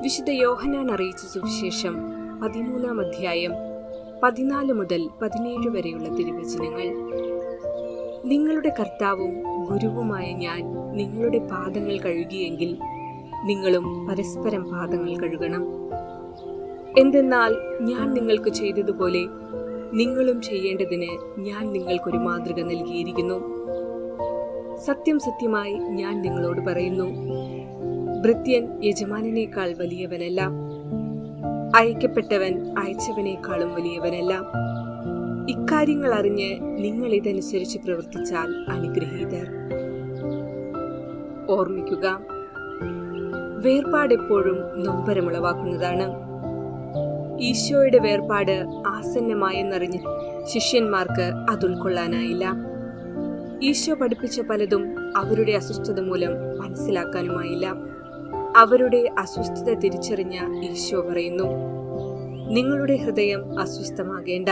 വിശുദ്ധ യോഹനാൻ അറിയിച്ച സുവിശേഷം പതിമൂന്നാം അധ്യായം പതിനാല് മുതൽ പതിനേഴ് വരെയുള്ള തിരുവചനങ്ങൾ. നിങ്ങളുടെ കർത്താവും ഗുരുവുമായ ഞാൻ നിങ്ങളുടെ പാദങ്ങൾ കഴുകിയെങ്കിൽ നിങ്ങളും പരസ്പരം പാദങ്ങൾ കഴുകണം. എന്തെന്നാൽ ഞാൻ നിങ്ങൾക്ക് ചെയ്തതുപോലെ നിങ്ങളും ചെയ്യേണ്ടതിന് ഞാൻ നിങ്ങൾക്കൊരു മാതൃക നൽകിയിരിക്കുന്നു. സത്യം സത്യമായി ഞാൻ നിങ്ങളോട് പറയുന്നു. ഭൃത്യൻ യജമാനേക്കാൾ വലിയവനല്ല. അയക്കപ്പെട്ടവൻ അയച്ചവനേക്കാളും വലിയവനല്ല. ഇക്കാര്യങ്ങൾ അറിഞ്ഞ് നിങ്ങൾ ഇതനുസരിച്ച് പ്രവർത്തിച്ചാൽ അനുഗ്രഹീതർ. ഓർമ്മിക്കുക വേർപാട് എപ്പോഴും നൊമ്പരമുളവാക്കുന്നതാണ്. ഈശോയുടെ വേർപാട് ആസന്നമായെന്നറിഞ്ഞ് ശിഷ്യന്മാർക്ക് അത് ഉൾക്കൊള്ളാനായില്ല ഈശോ പഠിപ്പിച്ച പലതും അവരുടെ അസ്വസ്ഥത മൂലം മനസ്സിലാക്കാനുമായില്ല. അവരുടെ അസ്വസ്ഥത തിരിച്ചറിഞ്ഞ ഈശോ പറയുന്നു നിങ്ങളുടെ ഹൃദയം അസ്വസ്ഥമാകേണ്ട.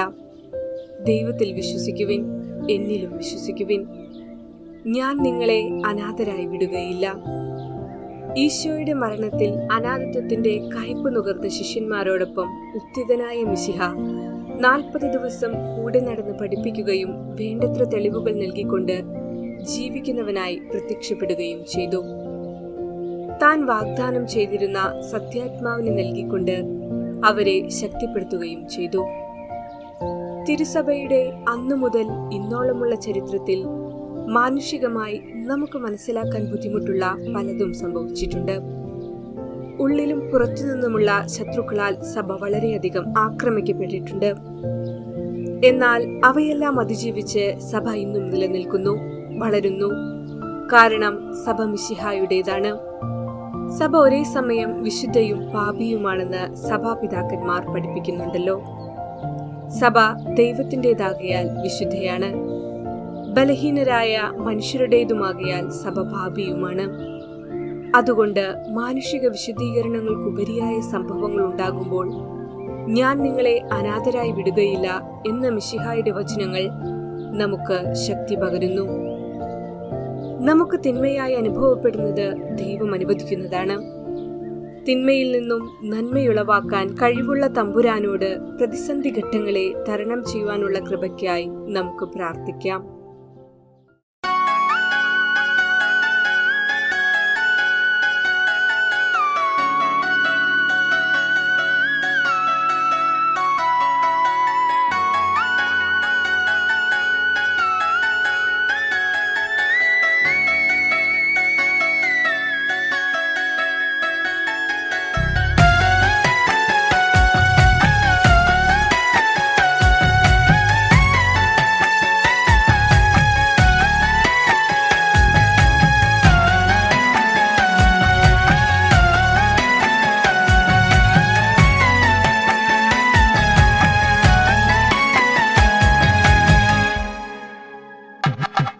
ദൈവത്തിൽ വിശ്വസിക്കുവിൻ എന്നിലും വിശ്വസിക്കുവിൻ. ഞാൻ നിങ്ങളെ അനാഥരായി വിടുകയില്ല. ഈശോയുടെ മരണത്തിൽ അനാഥത്വത്തിന്റെ കയ്പ് നുകർന്ന ശിഷ്യന്മാരോടൊപ്പം ഉത്തിതനായ മിശിഹ നാൽപ്പത് ദിവസം കൂടെ നടന്ന് പഠിപ്പിക്കുകയും വേണ്ടത്ര തെളിവുകൾ നൽകിക്കൊണ്ട് ജീവിക്കുന്നവനായി പ്രത്യക്ഷപ്പെടുകയും ചെയ്തു. താൻ വാഗ്ദാനം ചെയ്തിരുന്ന സത്യാത്മാവിന് നൽകിക്കൊണ്ട് അവരെ ശക്തിപ്പെടുത്തുകയും ചെയ്തു. തിരുസഭയുടെ അന്നു മുതൽ ഇന്നോളമുള്ള ചരിത്രത്തിൽ മാനുഷികമായി നമുക്ക് മനസ്സിലാക്കാൻ ബുദ്ധിമുട്ടുള്ള പലതും സംഭവിച്ചിട്ടുണ്ട്. ഉള്ളിലും പുറത്തുനിന്നുമുള്ള ശത്രുക്കളാൽ സഭ വളരെയധികം ആക്രമിക്കപ്പെട്ടിട്ടുണ്ട്. എന്നാൽ അവയെല്ലാം അതിജീവിച്ച് സഭ ഇന്നും നിലനിൽക്കുന്നു വളരുന്നു. കാരണം സഭ മിശിഹായുടേതാണ്. സഭ ഒരേ സമയം വിശുദ്ധയും പാപിയുമാണെന്ന് സഭാപിതാക്കന്മാർ പഠിപ്പിക്കുന്നുണ്ടല്ലോ. സഭ ദൈവത്തിന്റെതാകയാൽ വിശുദ്ധയാണ്. ബലഹീനരായ മനുഷ്യരുടേതുമാകയാൽ സഭ പാപിയുമാണ്. അതുകൊണ്ട് മാനുഷിക വിശുദ്ധീകരണങ്ങൾക്കുപരിയായ സംഭവങ്ങൾ ഉണ്ടാകുമ്പോൾ ഞാൻ നിങ്ങളെ അനാഥരായി വിടുകയില്ല എന്ന മിശിഹായുടെ വചനങ്ങൾ നമുക്ക് ശക്തി പകരുന്നു. നമുക്ക് തിന്മയായി അനുഭവപ്പെടുന്നത് ദൈവം അനുവദിക്കുന്നതാണ്. തിന്മയിൽ നിന്നും നന്മയുളവാക്കാൻ കഴിവുള്ള തമ്പുരാനോട് പ്രതിസന്ധി ഘട്ടങ്ങളെ തരണം ചെയ്യുവാനുള്ള കൃപയ്ക്കായി നമുക്ക് പ്രാർത്ഥിക്കാം.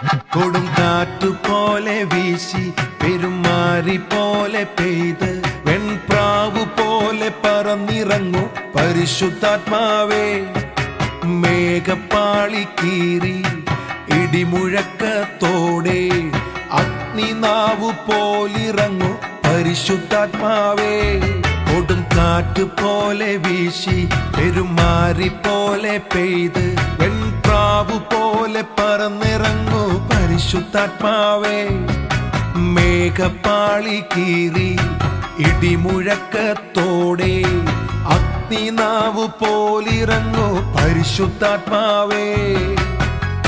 കൊടും കാറ്റുപോലെ വീശി പെരുമാറി പോലെ പെയ്ത് വെൺപ്രാവു പോലെ പറന്നിറങ്ങു പരിശുദ്ധാത്മാവേ. മേഘപ്പാളി കീറി ഇടിമുഴക്കത്തോടെ അഗ്നിനാവു പോലിറങ്ങു പരിശുദ്ധാത്മാവേ. കൊടും കാറ്റ് പോലെ വീശി പെരുമാറി പോലെ പെയ്ത് വെൺപ്രാവു പോലെ പറന്നിറങ്ങു പരിശുദ്ധാത്മാവേ മേഘപ്പാളി കീറി ഇടിമുഴക്കത്തോടെ അഗ്നിനാവു പോലിറങ്ങു. പരിശുദ്ധാത്മാവേ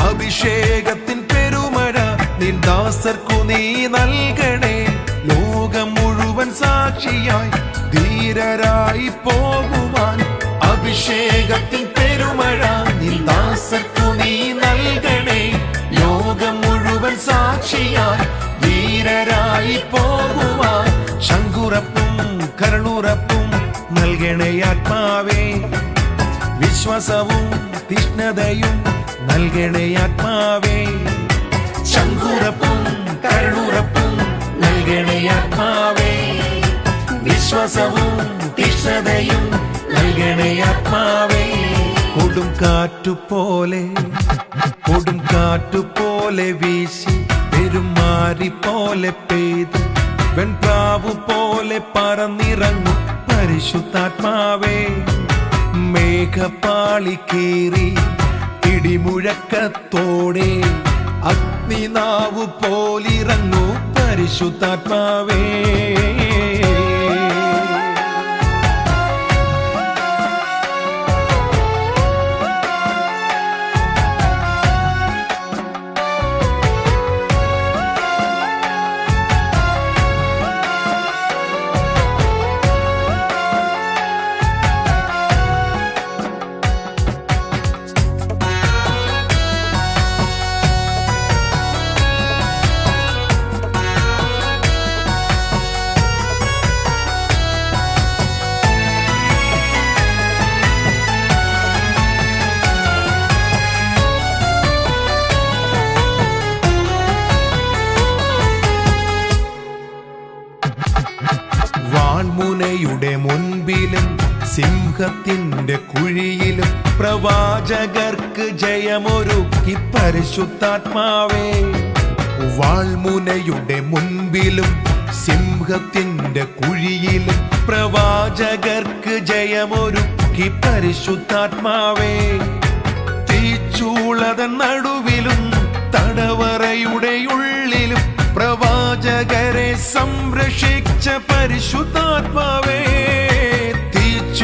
അഭിഷേകത്തിൻ പെരുമഴ നിൻ ദാസർക്കു നീ നൽകണേ. ലോകം മുഴുവൻ സാക്ഷിയായി ധീരരായി പോകുവാൻ അഭിഷേകത്തിൻ പെരുമഴ സാക്ഷിയായി ധീരരായി പോകുവാൻ ശങ്കുറപ്പും കരുണുറപ്പും നൽകണേ ആത്മാവേ. വിശ്വാസവും തീഷ്ണതയും നൽകണേ ആത്മാവേ. ശങ്കുറപ്പും കരുണുറപ്പും നൽകണേ ആത്മാവേ. വിശ്വാസവും തീഷ്ണതയും നൽകണേ ആത്മാവേ. കൊടും കാറ്റുപോലെ കൊടും കാറ്റുപോലെ വീശി പെരുമാറി പോലെ പെയ്ത്. വെൺപ്രാവു പോലെ പറന്നിറങ്ങും പരിശുദ്ധാത്മാവേ. മേഘപ്പാളി കീറി ഇടിമുഴക്കത്തോടെ അഗ്നിനാവു പോലിറങ്ങൂ പരിശുദ്ധാത്മാവേ. സിംഹത്തിന്റെ കുഴിയിലും പ്രവാചകർക്ക് ജയമൊരുക്കി പരിശുദ്ധാത്മാവേ. വാൾമുനയുടെ മുൻപിലും സിംഹത്തിന്റെ കുഴിയിലും പ്രവാചകർക്ക് ജയമൊരുക്കി പരിശുദ്ധാത്മാവേ. തീച്ചൂളത നടുവിലും തടവറയുടെ ഉള്ളിലും പ്രവാചകരെ സംരക്ഷിച്ച പരിശുദ്ധാത്മാവേ.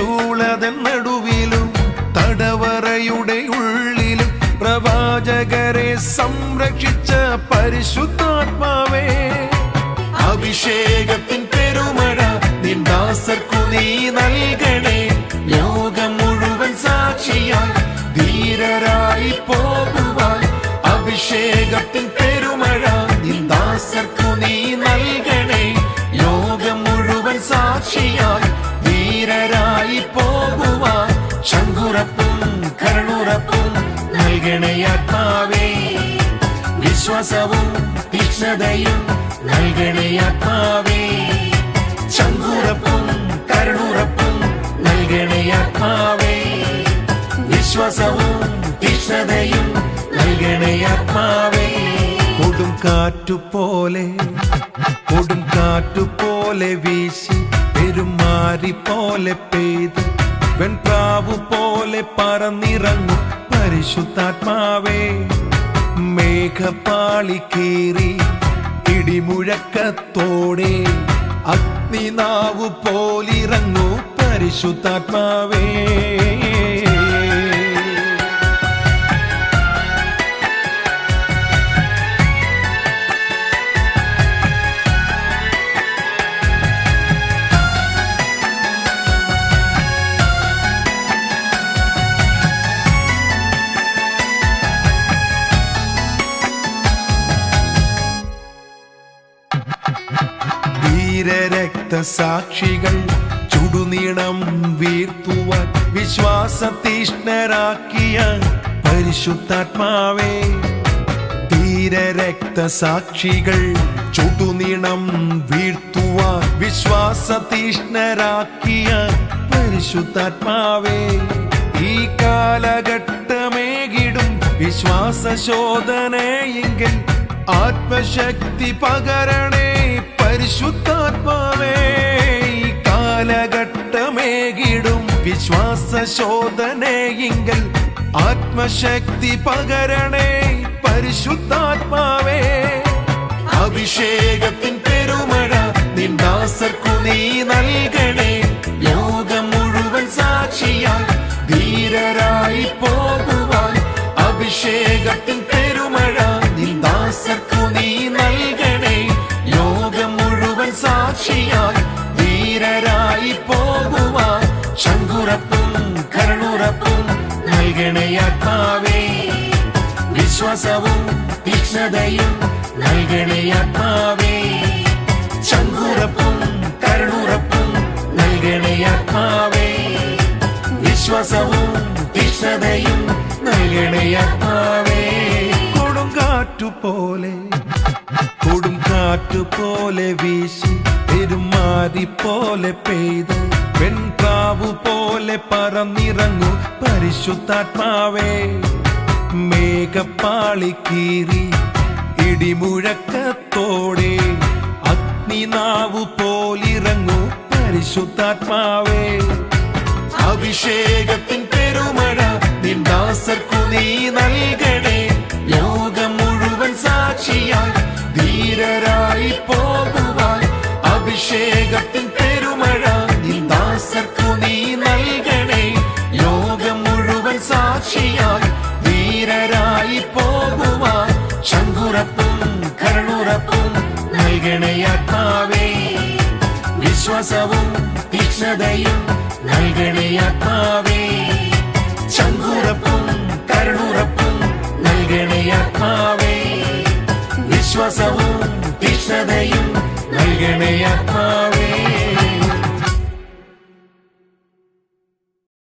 തീച്ചൂളതൻ നടുവിലും തടവറയുടെ ഉള്ളിലും പ്രവാചകരെ സംരക്ഷിച്ച പരിശുദ്ധാത്മാവേ. അഭിഷേകത്തിൻ പെരുമഴ നിന്ദാസർക്കു നീ നൽകണേ. ലോകം മുഴുവൻ സാക്ഷിയായി ധീരരായി പോകുവാൻ അഭിഷേകത്തിൻ നൽകണേ ആത്മാവേ വിശ്വാസവും തീക്ഷ്ണതയും നൽകണയാത്മാവേ. ചങ്കൂറപ്പും കരുണുറപ്പും നൽകണേ വിശ്വാസവും തീക്ഷ്ണതയും നൽകണയാത്മാവേ. കൊടും കാറ്റുപോലെ കൊടും കാറ്റുപോലെ വീശി പെരുമാറി പോലെ പെയ്ത് വെൺപ്രാവു പോലെ പറന്നിറങ്ങും. പരിശുദ്ധാത്മാവേ മേഘപ്പാളി കീറി ഇടിമുഴക്കത്തോടെ അഗ്നിനാവു പോലിറങ്ങൂ പരിശുദ്ധാത്മാവേ. ധീരരക്തസാക്ഷികൾ ചുടുനീണം വീർത്തുവാൻ വിശ്വാസതീഷ്ണരാക്കിയ പരിശുദ്ധാത്മാവേ. ധീരരക്തസാക്ഷികൾ ചുടുനീണം വീഴ്ത്തുവാൻ വിശ്വാസതീഷ്ണരാക്കിയ പരിശുദ്ധാത്മാവേ. ഈ കാലഘട്ടമേകിടും വിശ്വാസ ശോധനയെങ്കിൽ ആത്മശക്തി പകരണേ. പരിശുദ്ധാത്മാവേ കാലഘട്ടമേകിടും വിശ്വാസ ശോധനയെങ്കിൽ ആത്മശക്തി പകരണേ പരിശുദ്ധാത്മാവേ. അഭിഷേകത്തിൻ പെരുമഴ നിന്ദാസർക്കു നീ നൽകണേ. ലോകം മുഴുവൻ സാക്ഷിയായി ധീരരായി പോകുവാൻ അഭിഷേകത്തിൻ വിശ്വാസവും തീക്ഷ്ണതയും നൽകണേ ആത്മാവേ. ചങ്കുറപ്പും കരുണുറപ്പും നൽകണേ ആത്മാവേ. വിശ്വാസവും തീക്ഷ്ണതയും നൽകണേ ആത്മാവേ. കൊടുങ്കാറ്റു പോലെ വീശി പെരുമാറി പോലെ പെയ്ത് പെൺകാവു പോലെ പറന്നിറങ്ങു പരിശുദ്ധാത്മാവേ. മേഘപ്പാളി കീറി ഇടിമുഴക്കത്തോടെ അഗ്നിനാവു നാവു പോലിറങ്ങൂ പരിശുദ്ധാത്മാവേ. അഭിഷേകത്തിൻ പെരുമഴ നിൻ ദാസർക്കു നീ നൽകണേ. നൽകണേ ആത്മാവേ വിശ്വാസവും തീക്ഷ്ണതയും നൽകണയാത്മാവേ. ചങ്കുറപ്പും കരുണുറപ്പും നൽകണേ ആത്മാവേ വിശ്വാസവും തീക്ഷ്ണതയും നൽകണേ ആത്മാവേ